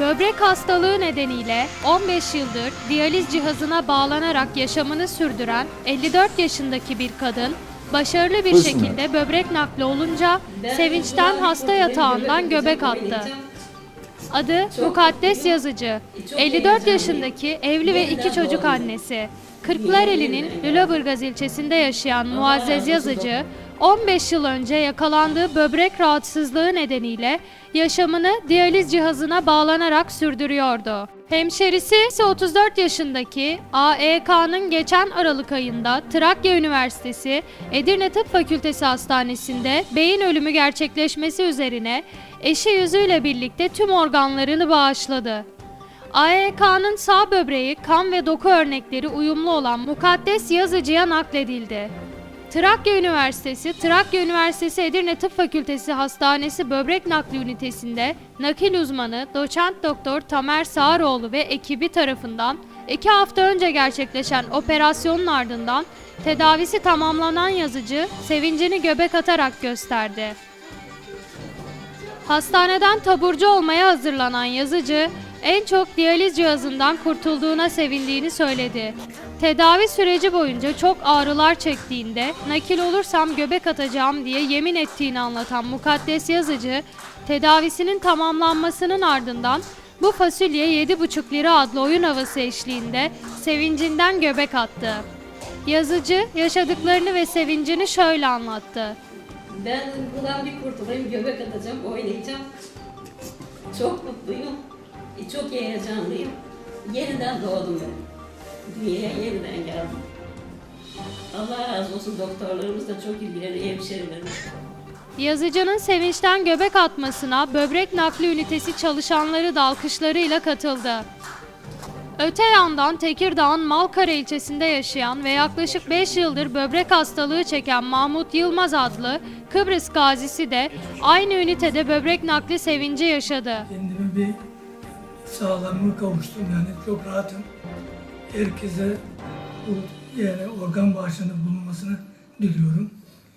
Böbrek hastalığı nedeniyle 15 yıldır diyaliz cihazına bağlanarak yaşamını sürdüren 54 yaşındaki bir kadın başarılı bir şekilde böbrek nakli olunca sevinçten hasta yatağından göbek attı. Adı Mukaddes Yazıcı. 54 yaşındaki evli ve iki çocuk annesi. Kırklareli'nin Lüleburgaz ilçesinde yaşayan Muazzez Yazıcı, 15 yıl önce yakalandığı böbrek rahatsızlığı nedeniyle yaşamını diyaliz cihazına bağlanarak sürdürüyordu. Hemşerisi ise 34 yaşındaki AEK'nın geçen Aralık ayında Trakya Üniversitesi Edirne Tıp Fakültesi Hastanesi'nde beyin ölümü gerçekleşmesi üzerine eşi yüzüyle birlikte tüm organlarını bağışladı. AEK'nın sağ böbreği, kan ve doku örnekleri uyumlu olan Mukaddes Yazıcı'ya nakledildi. Trakya Üniversitesi, Trakya Üniversitesi Edirne Tıp Fakültesi Hastanesi Böbrek Nakli Ünitesi'nde nakil uzmanı doçent doktor Tamer Sağaroğlu ve ekibi tarafından iki hafta önce gerçekleşen operasyonun ardından tedavisi tamamlanan yazıcı sevincini göbek atarak gösterdi. Hastaneden taburcu olmaya hazırlanan yazıcı en çok diyaliz cihazından kurtulduğuna sevindiğini söyledi. Tedavi süreci boyunca çok ağrılar çektiğinde nakil olursam göbek atacağım diye yemin ettiğini anlatan Mukaddes Yazıcı, tedavisinin tamamlanmasının ardından bu fasulye 7,5 lira adlı oyun havası eşliğinde sevincinden göbek attı. Yazıcı yaşadıklarını ve sevincini şöyle anlattı. Ben bundan bir kurtulayım, göbek atacağım, oynayacağım. Çok mutluyum, çok heyecanlıyım. Yeniden doğdum ben. Dünyaya yeniden geldim. Allah razı olsun doktorlarımız da çok ilgileniyor, hemşerilerimiz. Yazıcının sevinçten göbek atmasına böbrek nakli ünitesi çalışanları da alkışlarıyla katıldı. Öte yandan Tekirdağ'ın Malkara ilçesinde yaşayan ve yaklaşık 5 yıldır böbrek hastalığı çeken Mahmut Yılmaz adlı Kıbrıs gazisi de aynı ünitede böbrek nakli sevinci yaşadı. Kendime bir sağlamlığa kavuştum yani çok rahatım. Herkese bu yani organ bağışında bulunmasını diliyorum.